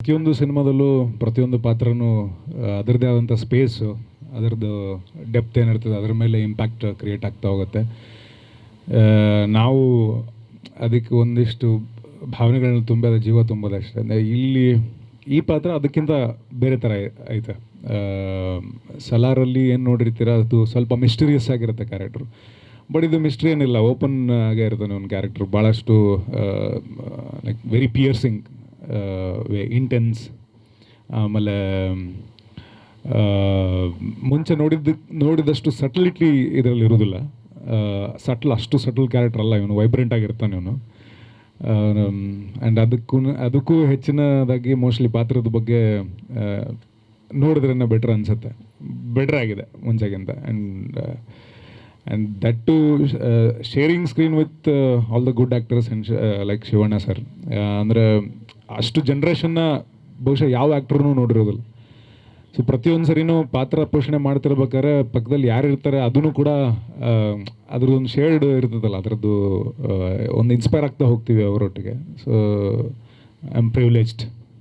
ಪ್ರತಿಯೊಂದು ಸಿನಿಮಾದಲ್ಲೂ ಪ್ರತಿಯೊಂದು ಪಾತ್ರನೂ ಅದರದೇ ಆದಂಥ ಸ್ಪೇಸು ಅದರದ್ದು ಡೆಪ್ತ್ ಏನಿರ್ತದೆ, ಅದರ ಮೇಲೆ ಇಂಪ್ಯಾಕ್ಟ್ ಕ್ರಿಯೇಟ್ ಆಗ್ತಾ ಹೋಗುತ್ತೆ. ನಾವು ಅದಕ್ಕೆ ಒಂದಿಷ್ಟು ಭಾವನೆಗಳನ್ನ ತುಂಬಿದ, ಜೀವ ತುಂಬೋದಷ್ಟೇ ಅಂದರೆ ಇಲ್ಲಿ ಈ ಪಾತ್ರ ಅದಕ್ಕಿಂತ ಬೇರೆ ಥರ ಐತೆ. ಸಲಾರಲ್ಲಿ ಏನು ನೋಡಿರ್ತೀರ, ಅದು ಸ್ವಲ್ಪ ಮಿಸ್ಟೀರಿಯಸ್ ಆಗಿರುತ್ತೆ ಕ್ಯಾರೆಕ್ಟ್ರು ಬಟ್ ಇದು ಮಿಸ್ಟ್ರಿ ಏನಿಲ್ಲ ಓಪನ್ ಆಗೇ ಇರ್ತಾನೆ ಒಂದು ಕ್ಯಾರೆಕ್ಟ್ರ್ ಭಾಳಷ್ಟು ಲೈಕ್ ವೆರಿ ಪಿಯರ್ಸಿಂಗ್ ಇಂಟೆನ್ಸ್ ಆಮೇಲೆ ಮುಂಚೆ ನೋಡಿದ್ದು ನೋಡಿದಷ್ಟು ಸಟಲಿಟಿ ಇದರಲ್ಲಿ ಇರೋದಿಲ್ಲ. ಸಟ್ಲ್ ಅಷ್ಟು ಸಟಲ್ ಕ್ಯಾರೆಕ್ಟರ್ ಅಲ್ಲ ಇವನು ವೈಬ್ರೆಂಟ್ ಆಗಿರ್ತಾನೆ ಇವನು. ಆ್ಯಂಡ್ ಅದಕ್ಕೂ ಅದಕ್ಕೂ ಹೆಚ್ಚಿನದಾಗಿ ಮೋಸ್ಟ್ಲಿ ಪಾತ್ರದ ಬಗ್ಗೆ ಆ, ನೋಡಿದ್ರೇ ಬೆಟ್ರ್ ಅನಿಸುತ್ತೆ. ಬೆಟ್ರ್ ಆಗಿದೆ ಮುಂಚೆಗಿಂತ. And and that too sharing screen with all the good actors and like Shivanna sir ಅಂದರೆ ಅಷ್ಟು ಜನ್ರೇಷನ್ನ ಬಹುಶಃ ಯಾವ ಆ್ಯಕ್ಟ್ರೂ ನೋಡಿರೋದಿಲ್ಲ. ಸೊ ಪ್ರತಿಯೊಂದು ಸರಿನೂ ಪಾತ್ರ ಪೋಷಣೆ ಮಾಡ್ತಿರ್ಬೇಕಾದ್ರೆ ಪಕ್ಕದಲ್ಲಿ ಯಾರು ಇರ್ತಾರೆ ಅದನ್ನು ಕೂಡ ಅದ್ರದ್ದೊಂದು ಶೇರ್ಡ್ ಇರ್ತದಲ್ಲ, ಅದರದ್ದು ಒಂದು ಇನ್ಸ್ಪೈರ್ ಆಗ್ತಾ ಹೋಗ್ತೀವಿ ಅವರೊಟ್ಟಿಗೆ. So I am privileged